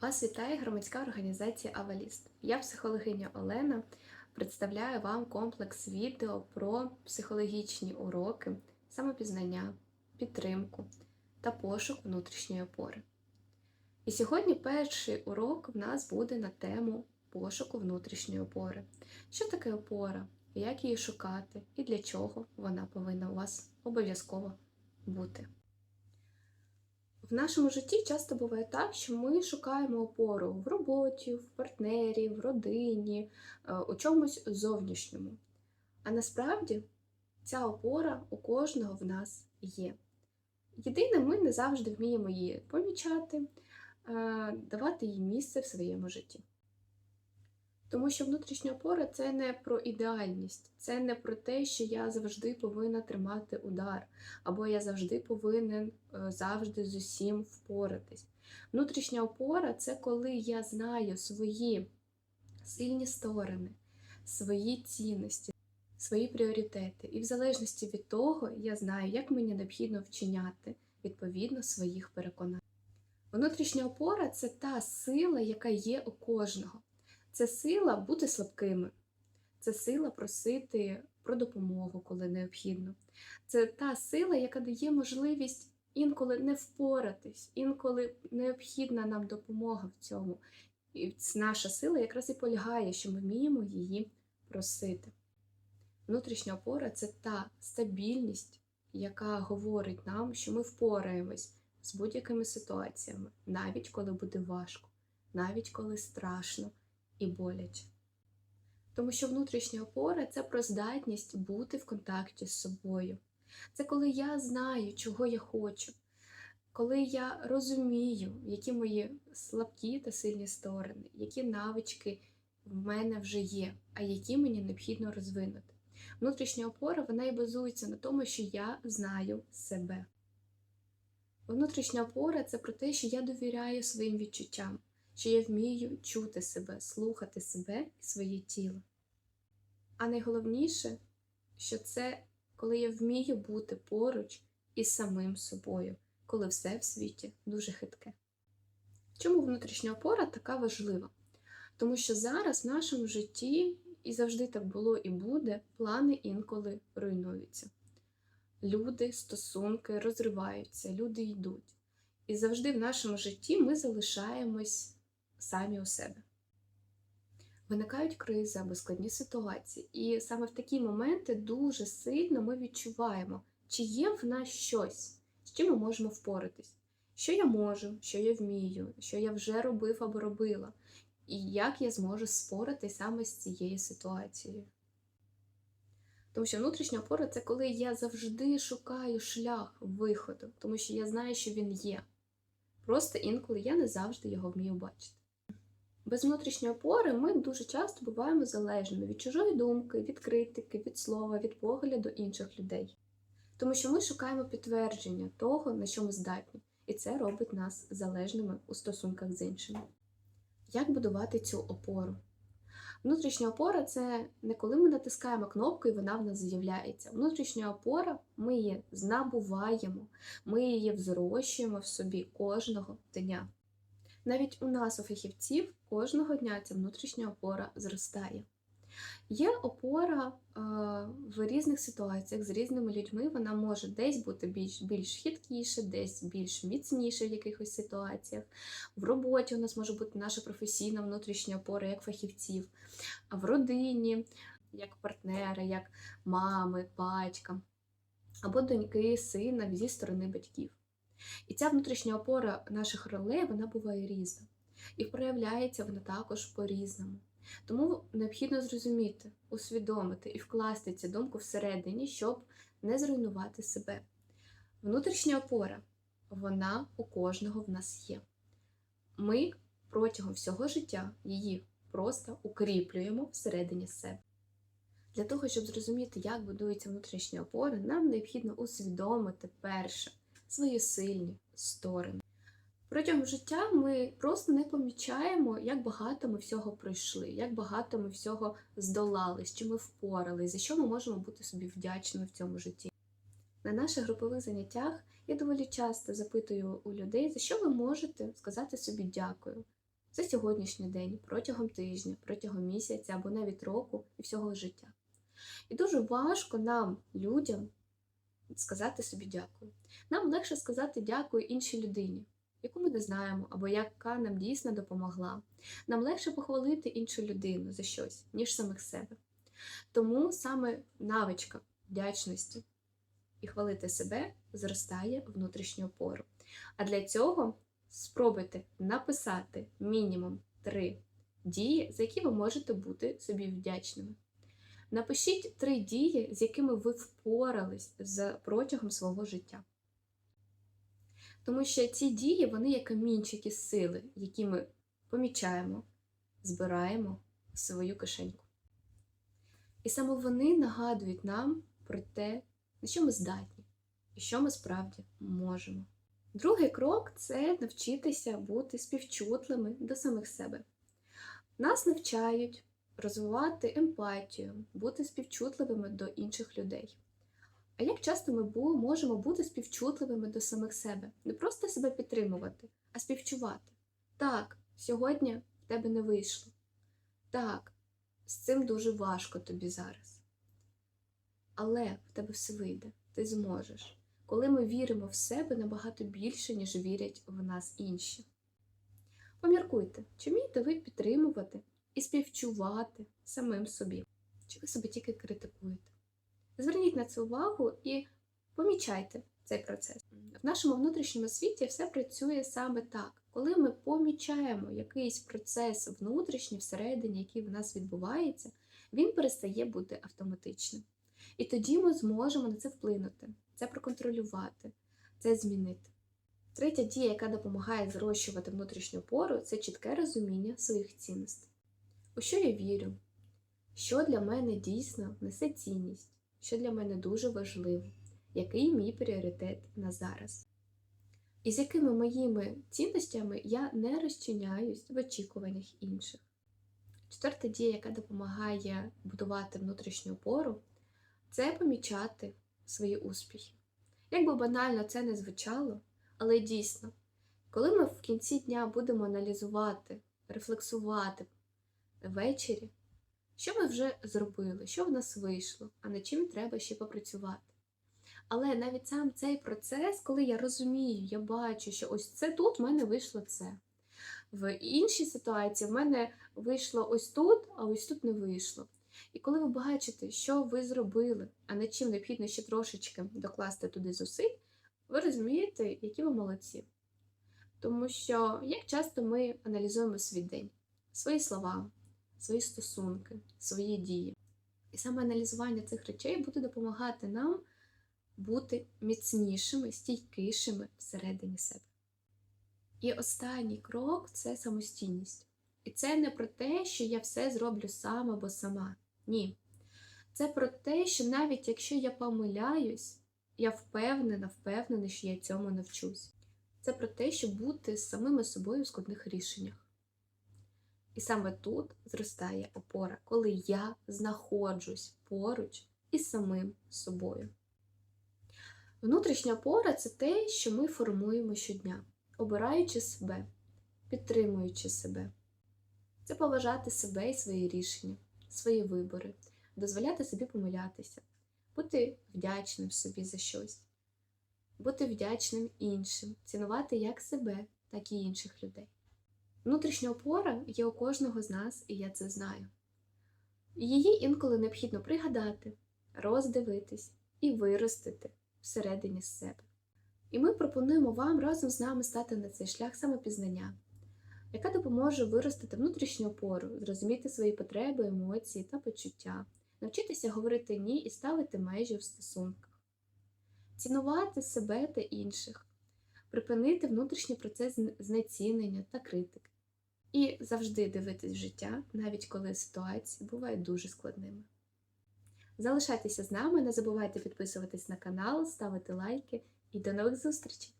Вас вітає громадська організація Аваліст. Я психологиня Олена. Представляю вам комплекс відео про психологічні уроки, самопізнання, підтримку та пошук внутрішньої опори. І сьогодні перший урок в нас буде на тему пошуку внутрішньої опори. Що таке опора? Як її шукати і для чого вона повинна у вас обов'язково бути. В нашому житті часто буває так, що ми шукаємо опору в роботі, в партнері, в родині, е, у чомусь зовнішньому. А насправді ця опора у кожного в нас є. Єдине, ми не завжди вміємо її помічати, е, давати їй місце в своєму житті. Тому що внутрішня опора це не про ідеальність, це не про те, що я завжди повинна тримати удар, або я завжди повинен е, завжди з усім впоратись. Внутрішня опора це коли я знаю свої сильні сторони, свої цінності, свої пріоритети. І в залежності від того, я знаю, як мені необхідно вчиняти відповідно своїх переконань. Внутрішня опора це та сила, яка є у кожного. Це сила бути слабкими, це сила просити про допомогу, коли необхідно. Це та сила, яка дає можливість інколи не впоратись, інколи необхідна нам допомога в цьому. І наша сила якраз і полягає, що ми вміємо її просити. Внутрішня опора це та стабільність, яка говорить нам, що ми впораємось з будь-якими ситуаціями, навіть коли буде важко, навіть коли страшно і боляче. Тому що внутрішня опора це про здатність бути в контакті з собою. Це коли я знаю, чого я хочу, коли я розумію, які мої слабкі та сильні сторони, які навички в мене вже є, а які мені необхідно розвинути. Внутрішня опора вона і базується на тому, що я знаю себе. Внутрішня опора це про те, що я довіряю своїм відчуттям що я вмію чути себе, слухати себе і своє тіло. А найголовніше, що це коли я вмію бути поруч із самим собою, коли все в світі дуже хитке. Чому внутрішня опора така важлива? Тому що зараз в нашому житті, і завжди так було і буде, плани інколи руйнуються. Люди, стосунки розриваються, люди йдуть. І завжди в нашому житті ми залишаємось самі у себе. Виникають кризи або складні ситуації, і саме в такі моменти дуже сильно ми відчуваємо, чи є в нас щось, з чим ми можемо впоратись, що я можу, що я вмію, що я вже робив або робила, і як я зможу спорити саме з цією ситуацією. Тому що внутрішня опора це коли я завжди шукаю шлях виходу, тому що я знаю, що він є. Просто інколи я не завжди його вмію бачити. Без внутрішньої опори ми дуже часто буваємо залежними від чужої думки, від критики, від слова, від погляду інших людей. Тому що ми шукаємо підтвердження того, на що ми здатні, і це робить нас залежними у стосунках з іншими. Як будувати цю опору? Внутрішня опора це не коли ми натискаємо кнопку і вона в нас з'являється. Внутрішня опора ми її знабуваємо, ми її взрощуємо в собі кожного дня. Навіть у нас, у фахівців, кожного дня ця внутрішня опора зростає. Є опора е, в різних ситуаціях з різними людьми, вона може десь бути більш більш хиткіше, десь більш міцніше в якихось ситуаціях. В роботі у нас може бути наша професійна внутрішня опора як фахівців, а в родині, як партнери, як мами, батька, або доньки, сина зі сторони батьків. І ця внутрішня опора наших ролей вона буває різна. І проявляється вона також по-різному. Тому необхідно зрозуміти, усвідомити і вкласти цю думку всередині, щоб не зруйнувати себе. Внутрішня опора, вона у кожного в нас є. Ми протягом всього життя її просто укріплюємо всередині себе. Для того, щоб зрозуміти, як будується внутрішня опора, нам необхідно усвідомити перше свої сильні сторони. Протягом життя ми просто не помічаємо, як багато ми всього пройшли, як багато ми всього здолали, з чим ми впорались, за що ми можемо бути собі вдячними в цьому житті. На наших групових заняттях я доволі часто запитую у людей, за що ви можете сказати собі дякую, за сьогоднішній день, протягом тижня, протягом місяця або навіть року і всього життя. І дуже важко нам, людям, сказати собі дякую. Нам легше сказати дякую іншій людині, яку ми не знаємо, або яка нам дійсно допомогла. Нам легше похвалити іншу людину за щось, ніж самих себе. Тому саме навичка вдячності і хвалити себе зростає внутрішню опору. А для цього спробуйте написати мінімум три дії, за які ви можете бути собі вдячними. Напишіть три дії, з якими ви впорались протягом свого життя. Тому що ці дії, вони є камінчики сили, які ми помічаємо, збираємо в свою кишеньку. І саме вони нагадують нам про те, на що ми здатні і що ми справді можемо. Другий крок це навчитися бути співчутливими до самих себе. Нас навчають розвивати емпатію, бути співчутливими до інших людей. А як часто ми можемо бути співчутливими до самих себе? Не просто себе підтримувати, а співчувати. Так, сьогодні в тебе не вийшло. Так, з цим дуже важко тобі зараз. Але в тебе все вийде, ти зможеш. Коли ми віримо в себе набагато більше, ніж вірять в нас інші. Поміркуйте, чи вмієте ви підтримувати і співчувати самим собі, чи ви себе тільки критикуєте. Зверніть на це увагу і помічайте цей процес. В нашому внутрішньому світі все працює саме так. Коли ми помічаємо якийсь процес внутрішній всередині, який в нас відбувається, він перестає бути автоматичним. І тоді ми зможемо на це вплинути, це проконтролювати, це змінити. Третя дія, яка допомагає зрощувати внутрішню опору, це чітке розуміння своїх цінностей. У що я вірю, що для мене дійсно несе цінність, що для мене дуже важливо, який мій пріоритет на зараз. І з якими моїми цінностями я не розчиняюсь в очікуваннях інших. Четверта дія, яка допомагає будувати внутрішню опору, це помічати свої успіхи. Як би банально це не звучало, але дійсно, коли ми в кінці дня будемо аналізувати, рефлексувати ввечері, що ми вже зробили, що в нас вийшло, а над чим треба ще попрацювати. Але навіть сам цей процес, коли я розумію, я бачу, що ось це тут в мене вийшло це. В іншій ситуації в мене вийшло ось тут, а ось тут не вийшло. І коли ви бачите, що ви зробили, а над чим необхідно ще трошечки докласти туди зусиль, ви розумієте, які ви молодці. Тому що як часто ми аналізуємо свій день, свої слова, свої стосунки, свої дії. І саме аналізування цих речей буде допомагати нам бути міцнішими, стійкішими всередині себе. І останній крок це самостійність. І це не про те, що я все зроблю сам або сама. Ні. Це про те, що навіть якщо я помиляюсь, я впевнена, впевнена, що я цьому навчусь. Це про те, щоб бути самими собою в складних рішеннях. І саме тут зростає опора, коли я знаходжусь поруч із самим собою. Внутрішня опора це те, що ми формуємо щодня, обираючи себе, підтримуючи себе. Це поважати себе і свої рішення, свої вибори, дозволяти собі помилятися, бути вдячним собі за щось, бути вдячним іншим, цінувати як себе, так і інших людей. Внутрішня опора є у кожного з нас, і я це знаю. Її інколи необхідно пригадати, роздивитись і виростити всередині себе. І ми пропонуємо вам разом з нами стати на цей шлях самопізнання, яка допоможе виростити внутрішню опору, зрозуміти свої потреби, емоції та почуття, навчитися говорити ні і ставити межі в стосунках, цінувати себе та інших, припинити внутрішній процес знецінення та критики. І завжди дивитись в життя, навіть коли ситуації бувають дуже складними. Залишайтеся з нами, не забувайте підписуватись на канал, ставити лайки і до нових зустрічей!